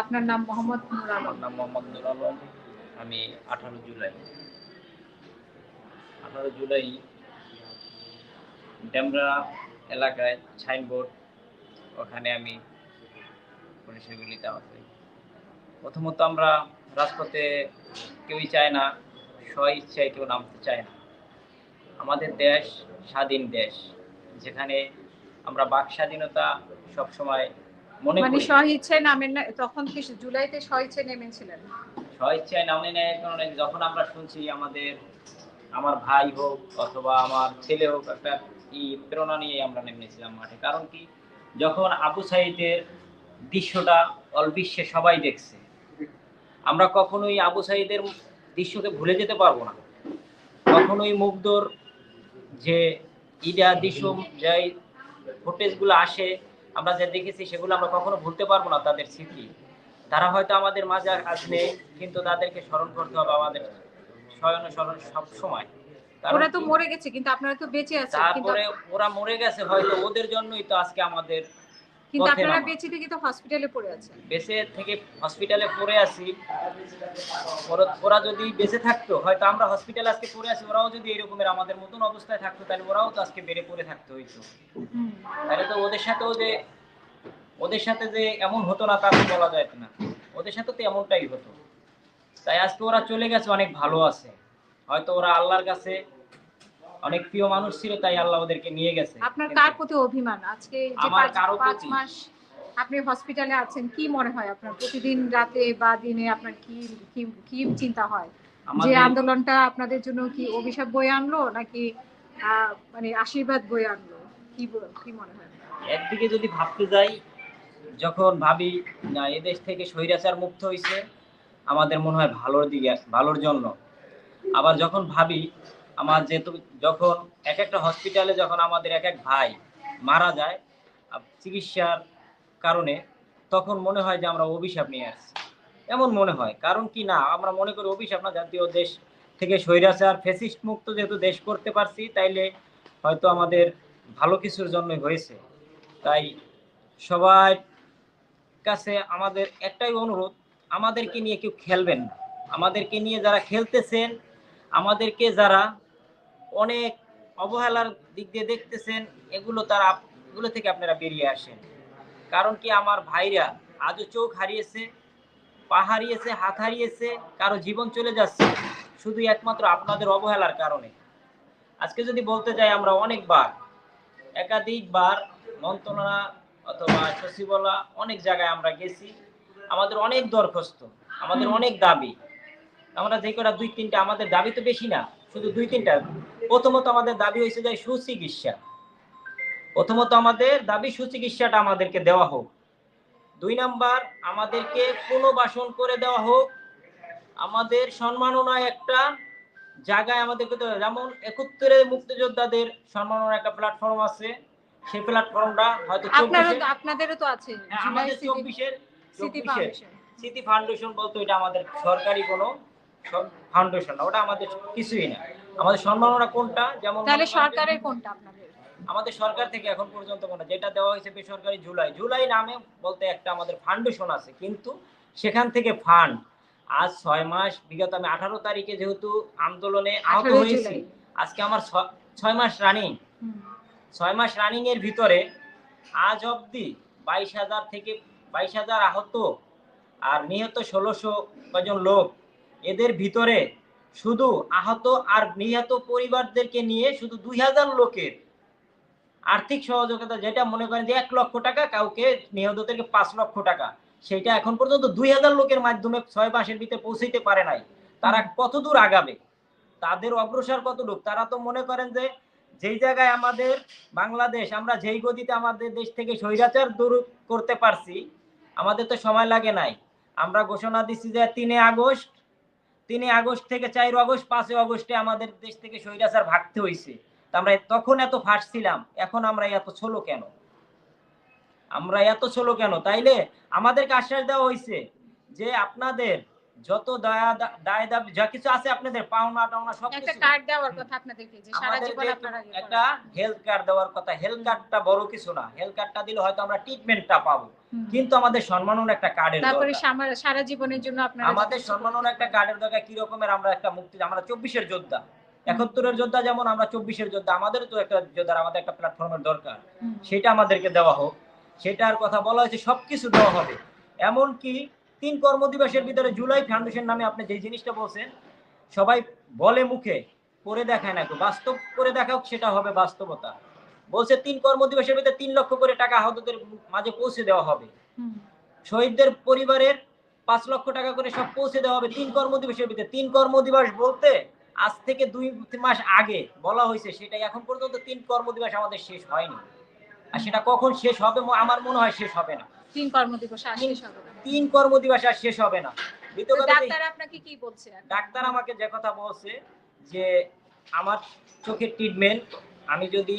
আপনার নাম মোহাম্মদ নুর আমার নাম মোহাম্মদ নুর আলম। আমি আঠারো জুলাই। আঠারো জুলাই ডেমরা এলাকায় সাইনবোর্ড। ওখানে আমি পুলিশের গুলিতে প্রথমত আমরা রাজপথে কেউই চায় না স্ব ইচ্ছায় কেউ নামতে চায় না। আমাদের দেশ স্বাধীন দেশ, যেখানে আমরা বাক স্বাধীনতা সবসময় মনে মানে স্বইচ্ছায় নামেন না তখন কি জুলাইতে স্বইচ্ছায় নেমেছিলেন? স্বইচ্ছায় নামে নেয় কারণে যখন আমরা শুনছি আমাদের আমার ভাই হোক অথবা আমার ছেলে হোক একটা ই প্রেরণা নিয়ে আমরা নেমেছিলাম মাঠে। কারণ কি যখন আবু সাইদের দৃশ্যটা অলবিশ্বে সবাই দেখছে আমরা কখনোই আবু সাইদের দৃশ্যকে ভুলে যেতে পারব না। কখনোই মুগ্ধর যে ইডা দৃশ্য যাই ফুটেজগুলো আসে আমরা যা দেখেছি সেগুলো আমরা কখনো ভুলতে পারব না তাদের স্মৃতি। তারা হয়তো আমাদের মাঝে আসবে আজ নেই কিন্তু তাদেরকে স্মরণ করতে হবে আমাদের স্বয়ন স্মরণ সব সময় ওরা তো মরে গেছে কিন্তু আপনারা তো বেঁচে আছেন তারপরে ওরা মরে গেছে হয়তো ওদের জন্যই তো আজকে আমাদের কিন্তু আপনারা বেঁচে থেকে তো হসপিটালে পড়ে আছেন। বেঁচে থেকে হসপিটালে পড়ে আছি। ওরা- যদি বেঁচে থাকতো হয়তো আমরা হসপিটালে আজকে পড়ে আছি ওরাও যদি এরকমের আমাদের মতন অবস্থায় থাকতো তাহলে ওরাও তো আজকে বেড়ে পড়ে থাকতে হইতো তাহলে তো ওদের সাথেও যে ওদের সাথে যে এমন হতো না তা তো বলা যায় না। ওদের সাথে তো এমনটাই হতো। তাই আজকে ওরা চলে গেছে অনেক ভালো আছে। হয়তো ওরা আল্লাহর কাছে অনেক প্রিয় মানুষ ছিল তাই আল্লাহ ওদেরকে নিয়ে গেছে। আপনার কার প্রতি অভিমান? আজকে যে পাঁচ- মাস আপনি হসপিটালে আছেন কি মনে হয় আপনার? প্রতিদিন রাতে বা দিনে আপনার কি কি কি চিন্তা হয়? যে আন্দোলনটা আপনাদের জন্য কি অভিশাপ বয়ে আনলো নাকি মানে আশীর্বাদ বয়ে আনলো? কি কি মনে হয়? একদিকে যদি ভাবতে যাই যখন ভাবি না এদেশ থেকে স্বৈরাচার মুক্ত হয়েছে আমাদের মনে হয় ভালোর দিকে ভালোর জন্য। আবার যখন ভাবি আমার যেহেতু যখন এক একটা হসপিটালে যখন আমাদের এক এক ভাই মারা যায় চিকিৎসার কারণে, তখন মনে হয় যে আমরা অভিশাপ নিয়ে আসছি। এমন মনে হয়। কারণ কি না, আমরা মনে করি অভিশাপ না, জাতীয় দেশ থেকে স্বৈরাচার ফেসিস্ট মুক্ত যেহেতু দেশ করতে পারছি, তাইলে হয়তো আমাদের ভালো কিছুর জন্য হয়েছে। তাই সবার কাছে আমাদের একটাই অনুরোধ, আমাদেরকে নিয়ে কেউ খেলবেন না। আমাদেরকে নিয়ে যারা খেলতেছেন, আমাদেরকে যারা অনেক অবহেলার দিক দিয়ে দেখতেছেন, এগুলো তারা এগুলো থেকে আপনারা বেরিয়ে আসেন। কারণ কি আমার ভাইরা আজও চোখ হারিয়েছে, পা হারিয়েছে, হাত হারিয়েছে, কারও জীবন চলে যাচ্ছে, শুধু একমাত্র আপনাদের অবহেলার কারণে। আজকে যদি বলতে যাই আমরা অনেকবার, একাধিকবার মন্ত্রণা অথবা সচিবালয় অনেক জায়গায় আমরা গেছি, আমাদের অনেক দরখাস্ত, আমাদের অনেক দাবি। আমরা যে কটা দুই তিনটা, আমাদের দাবি তো বেশি না। শুধু দুই তিনটা। প্রথমত আমাদের দাবি হয়েছে যে সুচিকিৎসা। প্রথমত আমাদের দাবি সুচিকিৎসাটা আমাদেরকে দেওয়া হোক। দুই নাম্বার আমাদেরকে পুনর্বাসন করে দেওয়া হোক। আমাদের সম্মাননায় একটা জায়গায় আমাদেরকে যেমন একত্তরে মুক্তিযোদ্ধাদের সম্মাননা একটা প্ল্যাটফর্ম আছে। সেই প্ল্যাটফর্মটা হয়তো আপনাদেরও তো আছে। হ্যাঁ, আমাদের চব্বিশের স্মৃতি ফাউন্ডেশন বলতো এটা আমাদের সরকারি কোনো ফাউন্ডেশন না ওটা আমাদের কিছুই না। আমাদের সম্মাননা কোনটা? যেমন তাহলে সরকারের কোনটা আপনাদের? আমাদের সরকার থেকে এখন পর্যন্ত কোনো যেটা দেওয়া হয়েছে বেসরকারি জুলাই। জুলাই নামে বলতে একটা আমাদের ফাউন্ডেশন আছে কিন্তু সেখান থেকে ফান্ড আজ ছয় মাস বিগত আমি আঠারো তারিখে যেহেতু আন্দোলনে আহত হয়েছি আজকে আমার ছয় মাস রানিং ছয় মাস রানিং এর ভিতরে আজ অবধি বাইশ হাজার থেকে বাইশ হাজার আহত আর নিহত ষোলোশো কজন লোক এদের ভিতরে শুধু আহত আর নিহত পরিবারদেরকে নিয়ে শুধু দুই হাজার লোকের আর্থিক সহযোগিতা, যেটা মনে করেন যে এক লক্ষ টাকা, কাউকে নিহতদেরকে পাঁচ লক্ষ টাকা। সেটা এখন পর্যন্ত দুই হাজার লোকের মাধ্যমে ছয় মাসের ভিতরে পৌঁছাইতে পারে নাই। তারা কত দূর আগাবে? তাদের অগ্রসর কতটুক তারা তো মনে করেন যে যেই জায়গায় আমাদের বাংলাদেশ, আমরা যেই গতিতে আমাদের দেশ থেকে স্বৈরাচার দূর করতে পারছি, আমাদের তো সময় লাগে নাই। আমরা ঘোষণা দিচ্ছি যে তিনে আগস্ট তিনে আগস্ট থেকে চার আগস্ট, পাঁচই আগস্টে আমাদের দেশ থেকে স্বৈরাচার ভাগতে হয়েছে আমরা তখন এত ফাঁস ছিলাম, এখন আমরা এত ছোলো কেন? আমরা এত ছোলো কেন? তাইলে আমাদেরকে আশ্বাস দেওয়া হয়েছে যে আপনাদের যত দয়া দায় দাবি যা কিছু আছে আপনাদের পাওনা টাওনা সব একটা কার্ড দেওয়ার কথা আপনাদেরকে যে সারা জীবন আপনারা ইয়ে একটা হেলথ কার্ড দেওয়ার কথা। হেলথ কার্ডটা বড় কিছু না। হেলথ কার্ডটা দিলে হয়তো আমরা ট্রিটমেন্টটা পাবো। কিন্তু আমাদের সম্মাননা একটা কার্ডের তারপরে দরকার। সামা- সারা জীবনের জন্য আপনারা আমাদের যথেষ্ট একটা কার্ডের দরকার কি রকমের? আমরা একটা মুক্তি আমরা চব্বিশের যোদ্ধা। একাত্তরের যোদ্ধা যেমন আমরা চব্বিশের যোদ্ধা। আমাদের তো একটা যোদ্ধার আমাদের একটা প্ল্যাটফর্মের দরকার। সেটা আমাদেরকে দেওয়া হোক। সেটার কথা বলা হয়েছে সবকিছু দেওয়া হবে। এমনকি তিন কর্মদিবসের ভিতরে জুলাই ফাউন্ডেশন নামে আপনি যে জিনিসটা বলছেন সবাই বলে মুখে করে দেখায় না বাস্তব করে দেখাও সেটা হবে বাস্তবতা। বলছে তিন কর্মদিবসের ভিতরে তিন লক্ষ করে টাকা আহতদের মাঝে পৌঁছে দেওয়া হবে। শহীদদের পরিবারের পাঁচ লক্ষ টাকা করে সব পৌঁছে দেওয়া হবে তিন কর্মদিবসের ভিতরে। তিন কর্মদিবস বলতে আজ থেকে দুই মাস আগে বলা হয়েছে সেটা এখন পর্যন্ত তিন কর্মদিবস আমাদের শেষ হয়নি। আর সেটা কখন শেষ হবে আমার মনে হয় শেষ হবে না। তিন কর্মদিবস আর শেষ হবে না। তিন কর্মদিবস আর শেষ হবে না। দ্বিতীয় তো কথা যে- ডাক্তার আপনাকে কি বলছে ডাক্তার আমাকে যে কথা বলছে যে আমার চোখের ট্রিটমেন্ট আমি যদি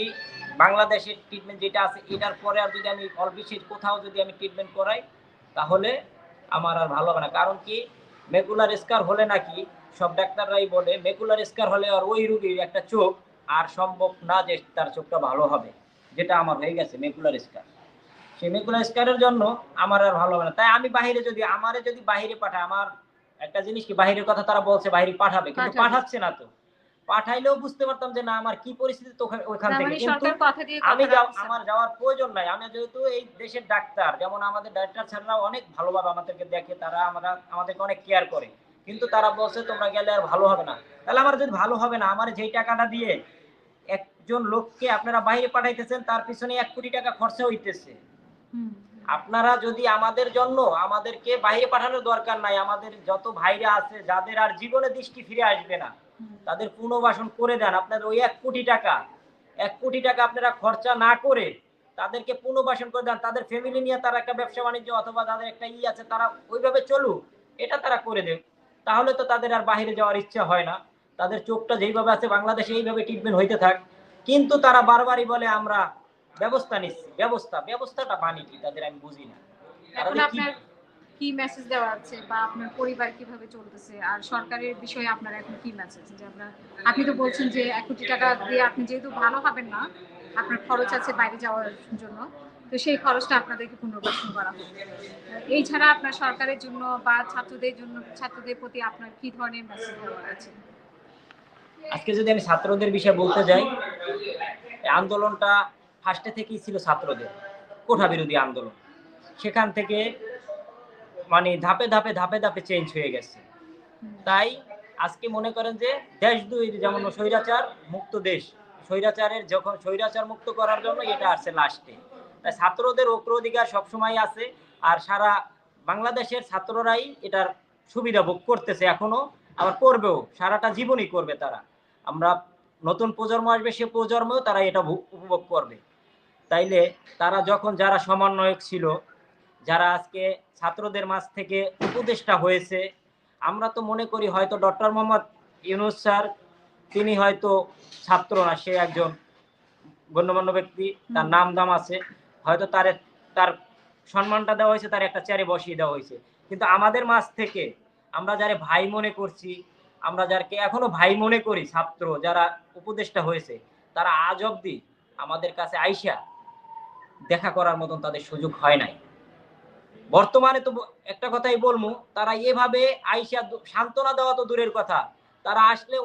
বাংলাদেশের ট্রিটমেন্ট যেটা আছে এটার পরে আর যদি আমি অলবিশেষ কোথাও যদি আমি ট্রিটমেন্ট করাই তাহলে আমার আর ভালো হবে না। কারণ কি মেকুলার স্কার হলে নাকি সব ডাক্তাররাই বলে মেকুলার স্কার হলে আর ওই রুগীর একটা চোখ আর সম্ভব না যে তার চোখটা ভালো হবে যেটা আমার হয়ে গেছে মেকুলার স্কার। জন্য আমার আর ভালো হবে না। তাই আমি বাইরে যদি আমারে যদি বাইরে পাঠায় আমার একটা জিনিস কি বাইরের কথা তারা বলছে বাইরে পাঠাবে কিন্তু পাঠাচ্ছে না তো। পাঠাইলেও বুঝতে পারতাম যে না আমার কি পরিস্থিতি ওখান- থেকে। মানে কিন্তু আমি। আমার যাওয়ার প্রয়োজন নাই। আমি যেহেতু এই দেশের ডাক্তার যেমন আমাদের ডাক্তার অনেক ভালোভাবে আমাদেরকে দেখে তারা আমরা আমাদেরকে অনেক কেয়ার করে। কিন্তু তারা বলছে তোমরা গেলে আর ভালো হবে না। তাহলে আমার যদি ভালো হবে না আমার যেই টাকাটা দিয়ে একজন লোককে আপনারা বাইরে পাঠাইতেছেন তার পিছনে এক কোটি টাকা খরচা হইতেছে। আপনারা যদি আমাদের জন্য আমাদেরকে বাইরে পাঠানোর দরকার নাই আমাদের যত ভাইরা আছে যাদের আর জীবনে দৃষ্টি ফিরে আসবে না তাদের পুনর্বাসন করে দেন। আপনাদের ওই এক কোটি টাকা এক কোটি টাকা আপনারা খরচা না করে তাদেরকে পুনর্বাসন করে দেন। তাদের ফ্যামিলি নিয়ে তারা একটা ব্যবসা বাণিজ্য অথবা তাদের একটা ই আছে তারা ওইভাবে চলুক এটা তারা করে দেবে। তাহলে তো তাদের আর বাইরে যাওয়ার ইচ্ছা হয় না। তাদের চোখটা যেইভাবে আছে বাংলাদেশে এইভাবে ট্রিটমেন্ট হইতে থাক। কিন্তু তারা বারবারই বলে আমরা ব্যবস্থা নিচ্ছি ব্যবস্থা ব্যবস্থাটা বাণী কি? তাদের আমি বুঝি না। এখন আপনার কি মেসেজ দেওয়া আছে বা আপনার পরিবার কীভাবে চলতেছে? আর সরকারের বিষয়ে আপনার এখন কি মেসেজ যে আপনার আপনি তো বলছেন যে এক কোটি টাকা দিয়ে আপনি যেহেতু ভালো হবেন না আপনার খরচ আছে বাইরে যাওয়ার জন্য তো সেই খরচটা আপনাদেরকে পুনর্বাসন করা হবে এই ছাড়া আপনার সরকারের জন্য বা ছাত্রদের জন্য ছাত্রদের প্রতি আপনার কি ধরনের মেসেজ দেওয়ার আছে? আজকে যদি আমি ছাত্রদের বিষয়ে বলতে যাই আন্দোলনটা ফার্স্টে থেকেই ছিল ছাত্রদের কোঠা বিরোধী আন্দোলন। সেখান থেকে মানে ধাপে ধাপে ধাপে ধাপে চেঞ্জ হয়ে গেছে। তাই আজকে মনে করেন যে দেশ দুই যেমন স্বৈরাচার, মুক্ত দেশ। স্বৈরাচারের যখন স্বৈরাচার মুক্ত করার জন্য এটা আসছে লাস্টে তাই ছাত্রদের অগ্রাধিকার সবসময় আছে আর সারা বাংলাদেশের ছাত্ররাই এটার সুবিধা ভোগ করতেছে এখনও, আবার করবেও, সারাটা জীবনই করবে তারা। আমরা নতুন প্রজন্ম আসবে, সে প্রজন্মেও তারা এটা উপভোগ করবে। তাইলে তারা যখন যারা সমন্বয়ক ছিল যারা আজকে ছাত্রদের মাঝ থেকে উপদেষ্টা হয়েছে আমরা তো মনে করি হয়তো ডক্টর মোহাম্মদ ইউনুস স্যার তিনি হয়তো ছাত্র না সে একজন গণ্যমান্য ব্যক্তি তার নাম দাম আছে হয়তো তার তার সম্মানটা দেওয়া হয়েছে তার একটা চেয়ারে বসিয়ে দেওয়া হয়েছে। কিন্তু আমাদের মাঝ থেকে আমরা যারা ভাই মনে করছি আমরা যারকে এখনও ভাই মনে করি ছাত্র যারা উপদেষ্টা হয়েছে তারা আজ অব্দি আমাদের কাছে আইসা দেখা করার মতন তাদের সুযোগ হয় নাই। বর্তমানে তো একটা কথাই বলব, তারা এভাবে আইসা সান্ত্বনা দেওয়া তো দূরের কথা। তারা আসলে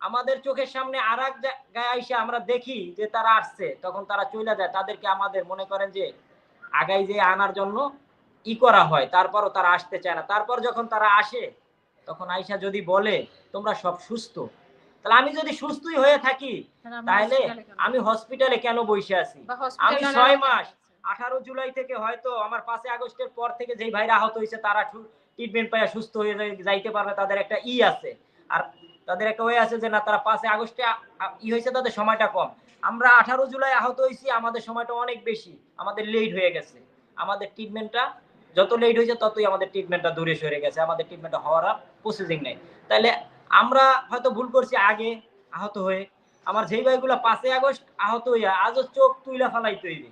আমাদের চোখের সামনে আর এক জায়গায় আইসা আমরা দেখি যে তারা আসছে, তখন তারা চলে যায়। তাদেরকে আমাদের মনে করেন যে আগাই যে আনার জন্য ই করা হয়, তারপরও তারা আসতে চায় না। তারপর যখন তারা আসে, তখন আইসা যদি বলে, তোমরা সব সুস্থ। তাহলে আমি যদি সুস্থই হয়ে থাকি তাহলে? আমি হসপিটালে কেন বসে আছি? আমি ছয় মাস আঠারো জুলাই থেকে হয়তো আমার পাঁচই আগস্টের পর থেকে যেই ভাইরা আহত হয়েছে তারা ট্রিটমেন্ট পাইয়া সুস্থ হয়ে যাইতে পারবে তাদের একটা ই আছে। আর তাদের একটা ওয়ে আছে যে না তারা পাঁচই আগস্টে ই হয়েছে তাদের সময়টা কম। আমরা আঠারো জুলাই আহত হয়েছি আমাদের সময়টা অনেক বেশি আমাদের লেট হয়ে গেছে। আমাদের ট্রিটমেন্টটা যত লেট হয়েছে ততই আমাদের ট্রিটমেন্টটা দূরে সরে গেছে আমাদের ট্রিটমেন্টটা হওয়ার প্রসেসিং নেই। তাহলে আমরা হয়তো ভুল করছি আগে আহত হয়ে। আমার যেই ভাইগুলো পাঁচই আগস্ট আহত হইয়া আজও চোখ তুইলা ফালাই তৈরি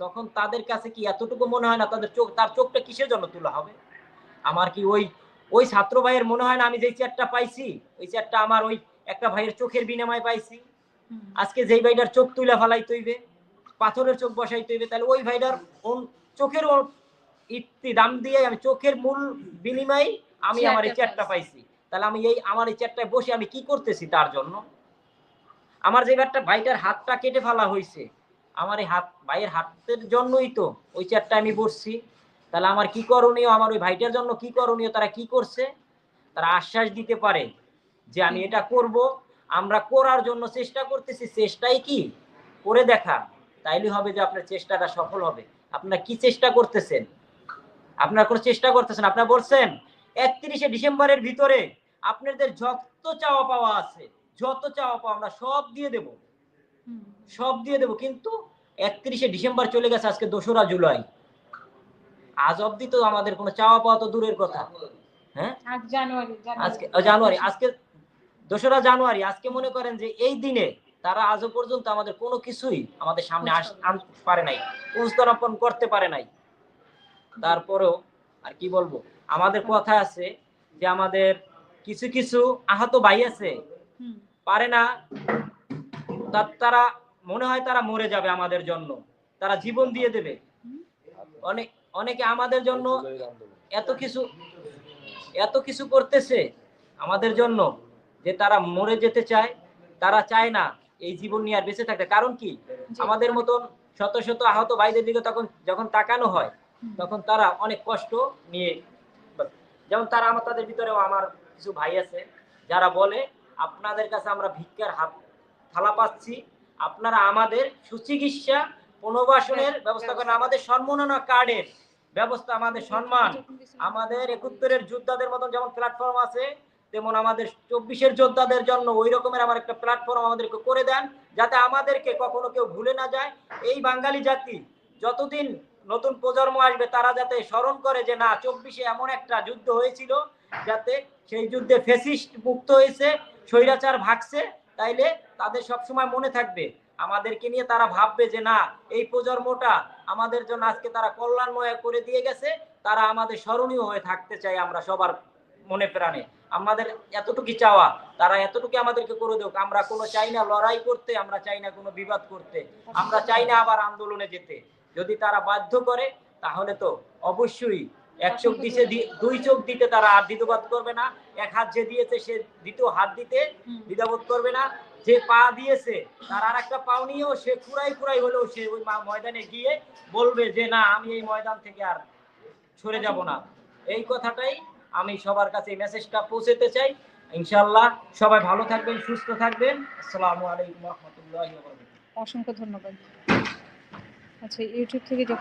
তখন তাদের কাছে কি এতটুকু মনে হয় না তাদের চোখ তার চোখটা কিসের জন্য তোলা হবে? আমার কি ওই ওই ছাত্র ভাইয়ের মনে হয় না আমি যেই চেয়ারটা পাইছি? ওই চেয়ারটা আমার ওই একটা ভাইয়ের চোখের বিনিময়ে পাইছি। আজকে যেই ভাইটার চোখ তুলে ফেলাই তৈবে পাথরের চোখ বসাই তৈবে তাহলে ওই ভাইটার চোখের ও- ইতি দাম দিয়ে আমি চোখের মূল বিনিময়ে আমি আমার এই চেয়ারটা পাইছি। তাহলে আমি এই, আমার এই চেয়ারটায় বসে আমি কি করতেছি তার জন্য? আমার যে একটা ভাইটার হাতটা কেটে ফেলা হয়েছে আমার এই হাত, ভাইয়ের হাতের জন্যই তো ওই চেয়ারটা আমি বসছি। তাহলে আমার কি করণীয়? আমার ওই ভাইটার জন্য কি করণীয়? তারা কি করছে? তারা আশ্বাস দিতে পারে যে আমি এটা করব। আমরা করার জন্য চেষ্টা করতেছি। চেষ্টাই কি? করে দেখা। তাইলে হবে যে আপনার চেষ্টাটা সফল হবে। আপনারা কি চেষ্টা করতেছেন? আপনারা কোনো চেষ্টা করতেছেন? আপনারা বলছেন একত্রিশে ডিসেম্বরের ভিতরে আপনাদের যত চাওয়া পাওয়া আছে যত চাওয়া পাওয়া আমরা সব দিয়ে দেব। সব দিয়ে দেব কিন্তু একত্রিশে ডিসেম্বর চলে গেছে আজকে দোসরা জুলাই। আজ অব্দি তো আমাদের কোনো চাওয়া পাওয়া তো দূরের কথা। হ্যাঁ? জানুয়ারি আজকে জানুয়ারি আজকে দোসরা জানুয়ারি আজকে মনে করেন যে এই দিনে তারা আজও পর্যন্ত আমাদের কোনো কিছুই আমাদের সামনে আনতে পারে নাই উপস্থাপন করতে পারে নাই। তারপরেও আর কি বলব? আমাদের কথা আছে যে আমাদের কিছু কিছু আহত ভাই আছে। পারে না তারা মনে হয় তারা মরে যাবে আমাদের জন্য। তারা জীবন দিয়ে দেবে। অনেক অনেকে আমাদের জন্য এত কিছু এত কিছু করতেছে আমাদের জন্য যে তারা মরে যেতে চায়। তারা চায় না এই জীবন নিয়ে আর বেঁচে থাকতে। কারণ কি? আমাদের মতন শত শত আহত ভাইদের দিকে তখন যখন তাকানো হয় তখন তারা অনেক কষ্ট নিয়ে যেমন তারা আমার তাদের ভিতরেও আমার কিছু ভাই আছে যারা বলে আপনাদের কাছে আমরা ভিক্ষার হাত থালা পাচ্ছি। আপনারা আমাদের সুচিকিৎসা পুনর্বাসনের ব্যবস্থা করেন। আমাদের সম্মাননা কার্ডের ব্যবস্থা আমাদের সম্মান। আমাদের একুত্তরের যোদ্ধাদের মতন যেমন প্ল্যাটফর্ম আছে তেমন আমাদের চব্বিশের যোদ্ধাদের জন্য ওই রকমের আমার একটা প্ল্যাটফর্ম আমাদেরকে করে দেন যাতে আমাদেরকে কখনো কেউ ভুলে না যায়। এই বাঙালি জাতি যতদিন নতুন প্রজন্ম আসবে, তারা যাতে স্মরণ করে যে না, চব্বিশে এমন একটা যুদ্ধ হয়েছিল যাতে সেই যুদ্ধে ফেসিস্ট মুক্ত হয়েছে, স্বৈরাচার ভাগছে, তাইলে তাদের সবসময় মনে থাকবে। আমাদেরকে নিয়ে তারা ভাববে যে না, এই প্রজন্মটা আমাদের জন্য আজকে তারা কল্যাণময় করে দিয়ে গেছে, তারা আমাদের স্মরণীয় হয়ে থাকতে চাই আমরা সবার মনে প্রাণে। আমাদের এতটুকু চাওয়া, তারা এতটুকু আমাদেরকে করে দেওক আমরা কোনো চাই না লড়াই করতে, আমরা চাই না কোনো বিবাদ করতে, আমরা চাই না আবার আন্দোলনে যেতে। যদি তারা বাধ্য করে তাহলে তো অবশ্যই এক চোখ দিছে দুই চোখ দিতে তারা আর দ্বিতীয়বাদ করবে না। এক হাত যে দিয়েছে সে দ্বিতীয় হাত দিতে দ্বিধাবোধ করবে না। যে পা দিয়েছে তার আর একটা পাও নিয়েও সে কুড়াই কুড়াই হলেও সে ওই ময়দানে গিয়ে বলবে যে না আমি এই ময়দান থেকে আর সরে যাব না। এই কথাটাই আমি সবার কাছে এই মেসেজটা পৌঁছাতে চাই। ইনশাল্লাহ সবাই ভালো থাকবেন সুস্থ থাকবেন। আসসালামু আলাইকুম রহমতুল্লাহ অসংখ্য ধন্যবাদ। আচ্ছা ইউটিউব থেকে যখন